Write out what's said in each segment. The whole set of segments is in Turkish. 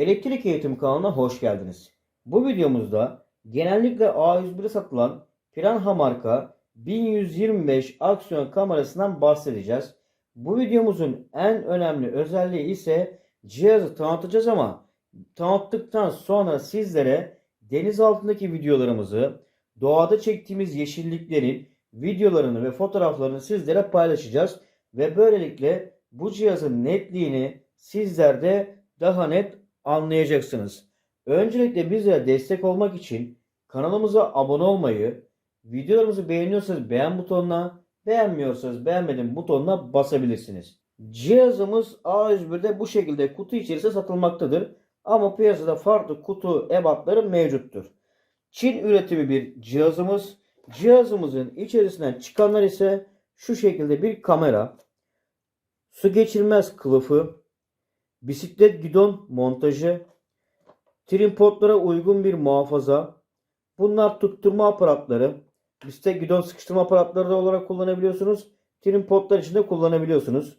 Elektrik Eğitim kanalına hoş geldiniz. Bu videomuzda genellikle A101'e satılan Piranha marka 1125 aksiyon kamerasından bahsedeceğiz. Bu videomuzun en önemli özelliği ise cihazı tanıtacağız ama tanıttıktan sonra sizlere deniz altındaki videolarımızı, doğada çektiğimiz yeşilliklerin videolarını ve fotoğraflarını sizlere paylaşacağız ve böylelikle bu cihazın netliğini sizler de daha net anlayacaksınız. Öncelikle bizlere destek olmak için kanalımıza abone olmayı, videolarımızı beğeniyorsanız beğen butonuna, beğenmiyorsanız beğenmedim butonuna basabilirsiniz. Cihazımız A101'de bu şekilde kutu içerisinde satılmaktadır. Ama piyasada farklı kutu ebatları mevcuttur. Çin üretimi bir cihazımız. Cihazımızın içerisinden çıkanlar ise şu şekilde bir kamera, su geçirmez kılıfı, bisiklet gidon montajı, trimpodlara uygun bir muhafaza, bunlar tutturma aparatları, bisiklet gidon sıkıştırma aparatları da olarak kullanabiliyorsunuz. Trimpodlar için de kullanabiliyorsunuz.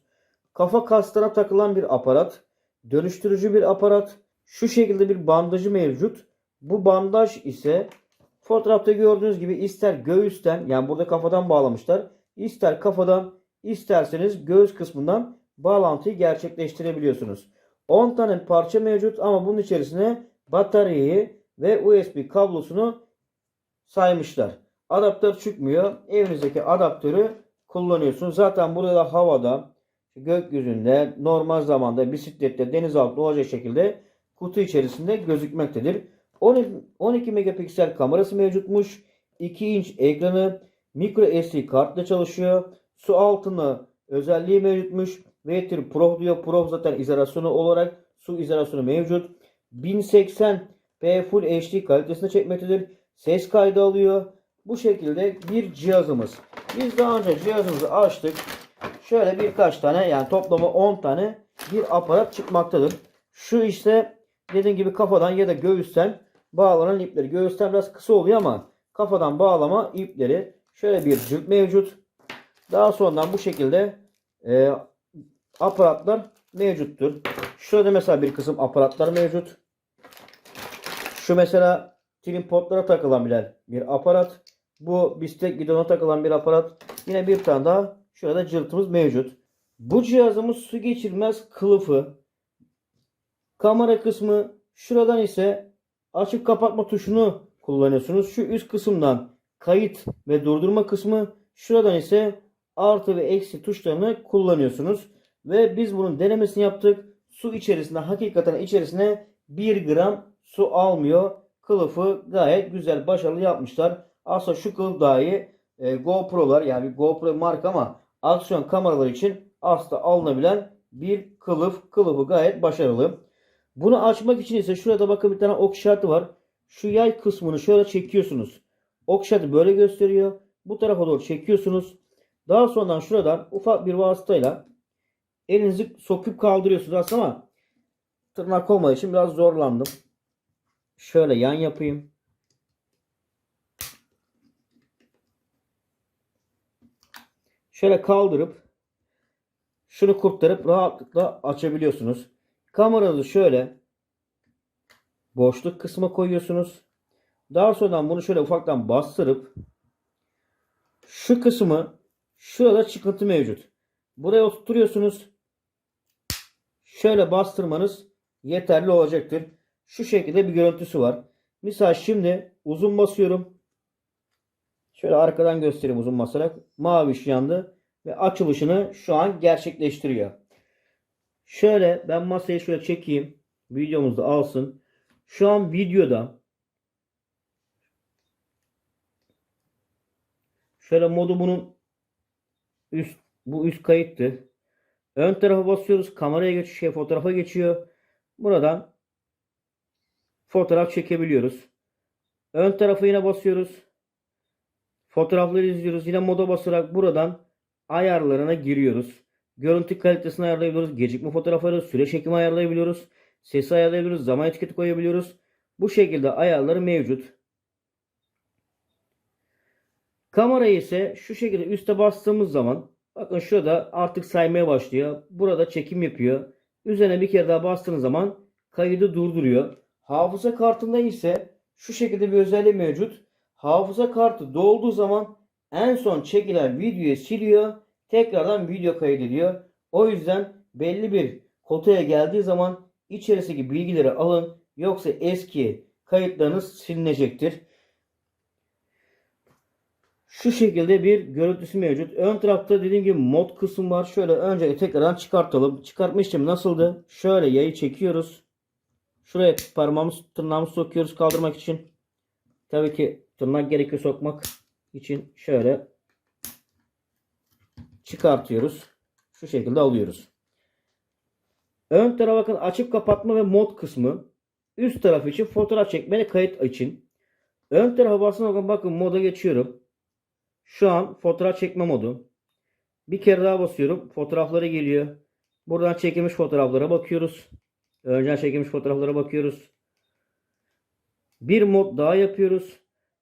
Kafa kaslara takılan bir aparat, dönüştürücü bir aparat, şu şekilde bir bandajı mevcut. Bu bandaj ise fotoğrafta gördüğünüz gibi ister göğüsten yani burada kafadan bağlamışlar. ister kafadan isterseniz göğüs kısmından bağlantıyı gerçekleştirebiliyorsunuz. 10 tane parça mevcut ama bunun içerisine bataryayı ve USB kablosunu saymışlar. Adaptör çıkmıyor. Evinizdeki adaptörü kullanıyorsunuz. Zaten burada da havada, gökyüzünde, normal zamanda, bisiklette, denizaltı olacak şekilde kutu içerisinde gözükmektedir. 12, 12 megapiksel kamerası mevcutmuş. 2 inç ekranı micro SD kartla çalışıyor. Su altına özelliği mevcutmuş. V3 Pro diyor. Pro zaten izolasyonu olarak su izolasyonu mevcut. 1080p Full HD kalitesinde çekmektedir. Ses kaydı alıyor. Bu şekilde bir cihazımız. Biz daha önce cihazımızı açtık. Şöyle birkaç tane yani toplamı 10 tane bir aparat çıkmaktadır. Şu işte dediğim gibi kafadan ya da göğüsten bağlanan ipleri. Göğüsten biraz kısa oluyor ama kafadan bağlama ipleri. Şöyle bir cülk mevcut. Daha sonradan bu şekilde e, aparatlar mevcuttur. Şurada mesela bir kısım aparatlar mevcut. Şu mesela tripodlara takılabilen bir aparat. Bu bisiklet gidona takılan bir aparat. Yine bir tane daha şurada cıltımız mevcut. Bu cihazımız su geçirmez kılıfı. Kamera kısmı şuradan ise açıp kapatma tuşunu kullanıyorsunuz. Şu üst kısımdan kayıt ve durdurma kısmı. Şuradan ise artı ve eksi tuşlarını kullanıyorsunuz. Ve biz bunun denemesini yaptık. Su içerisinde hakikaten içerisine 1 gram su almıyor. Kılıfı gayet güzel başarılı yapmışlar. Aslında şu kılıf dahi e, GoPro'lar yani GoPro marka ama aksiyon kameralar için aslında alınabilen bir kılıf. Kılıfı gayet başarılı. Bunu açmak için ise şurada bakın bir tane ok işareti var. Şu yay kısmını şöyle çekiyorsunuz. Ok işareti böyle gösteriyor. Bu tarafa doğru çekiyorsunuz. Daha sonradan şuradan ufak bir vasıtayla elinizi sokup kaldırıyorsunuz aslında ama tırnak olmadığı için biraz zorlandım. Şöyle yan yapayım. Şöyle kaldırıp şunu kurtarıp rahatlıkla açabiliyorsunuz. Kameranızı şöyle boşluk kısmına koyuyorsunuz. Daha sonradan bunu şöyle ufaktan bastırıp şu kısmı şurada çıkıntı mevcut. Buraya oturtuyorsunuz. Şöyle bastırmanız yeterli olacaktır. Şu şekilde bir görüntüsü var. Misal şimdi uzun basıyorum. Şöyle arkadan göstereyim uzun basarak. Mavi ışık yandı ve açılışını şu an gerçekleştiriyor. Şöyle ben masayı şöyle çekeyim. Videomuzda alsın. Şu an videoda şöyle modu bunun üst bu üst kayıttı. Ön tarafa basıyoruz. Kameraya geçiyor. Şey, fotoğrafa geçiyor. Buradan fotoğraf çekebiliyoruz. Ön tarafa yine basıyoruz. Fotoğrafları izliyoruz. Yine moda basarak buradan ayarlarına giriyoruz. Görüntü kalitesini ayarlayabiliyoruz. Gecikme fotoğrafları, süre çekimi ayarlayabiliyoruz. Sesi ayarlayabiliyoruz. Zaman etiketi koyabiliyoruz. Bu şekilde ayarları mevcut. Kamerayı ise şu şekilde üste bastığımız zaman bakın şurada artık saymaya başlıyor. Burada çekim yapıyor. Üzerine bir kere daha bastığınız zaman kaydı durduruyor. Hafıza kartında ise şu şekilde bir özelliği mevcut. Hafıza kartı dolduğu zaman en son çekilen videoyu siliyor. Tekrardan video kaydediyor. O yüzden belli bir kotaya geldiği zaman içerisindeki bilgileri alın. Yoksa eski kayıtlarınız silinecektir. Şu şekilde bir görüntüsü mevcut. Ön tarafta dediğim gibi mod kısım var. Şöyle önce tekrardan çıkartalım. Çıkartma işlemi nasıldı? Şöyle yayı çekiyoruz. Şuraya parmağımız tırnağımızı sokuyoruz kaldırmak için. Tabii ki tırnak gerekiyor sokmak için şöyle çıkartıyoruz. Şu şekilde alıyoruz. Ön tarafa bakın açıp kapatma ve mod kısmı. Üst taraf için fotoğraf çekme ve kayıt için. Ön tarafa basın bakın, bakın moda geçiyorum. Şu an fotoğraf çekme modu. Bir kere daha basıyorum. Fotoğrafları geliyor. Buradan çekilmiş fotoğraflara bakıyoruz. Önceden çekilmiş fotoğraflara bakıyoruz. Bir mod daha yapıyoruz.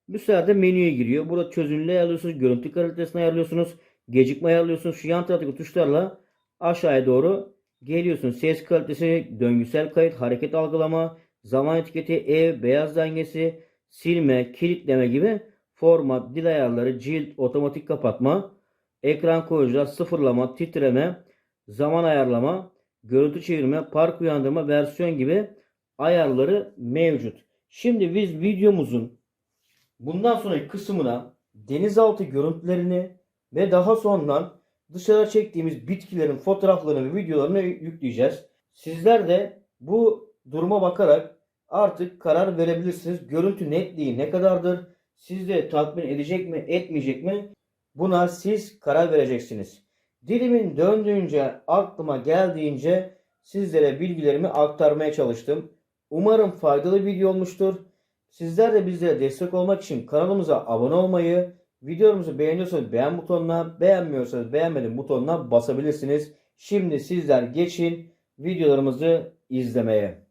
Bu sefer de menüye giriyor. Burada çözünürlüğü ayarlıyorsunuz. Görüntü kalitesini ayarlıyorsunuz. Gecikme ayarlıyorsunuz. Şu yan taraftaki tuşlarla aşağıya doğru geliyorsunuz. Ses kalitesi, döngüsel kayıt, hareket algılama, zaman etiketi, ev, beyaz dengesi, silme, kilitleme gibi format, dil ayarları, cilt, otomatik kapatma, ekran koruyucular, sıfırlama, titreme, zaman ayarlama, görüntü çevirme, park uyandırma, versiyon gibi ayarları mevcut. Şimdi biz videomuzun bundan sonraki kısmına denizaltı görüntülerini ve daha sonradan dışarı çektiğimiz bitkilerin fotoğraflarını ve videolarını yükleyeceğiz. Sizler de bu duruma bakarak artık karar verebilirsiniz. Görüntü netliği ne kadardır? Sizde tatmin edecek mi, etmeyecek mi? Buna siz karar vereceksiniz. Dilimin döndüğünce, aklıma geldiğince sizlere bilgilerimi aktarmaya çalıştım. Umarım faydalı video olmuştur. Sizler de bizlere destek olmak için kanalımıza abone olmayı, videomuzu beğeniyorsanız beğen butonuna, beğenmiyorsanız beğenmedim butonuna basabilirsiniz. Şimdi sizler geçin videolarımızı izlemeye.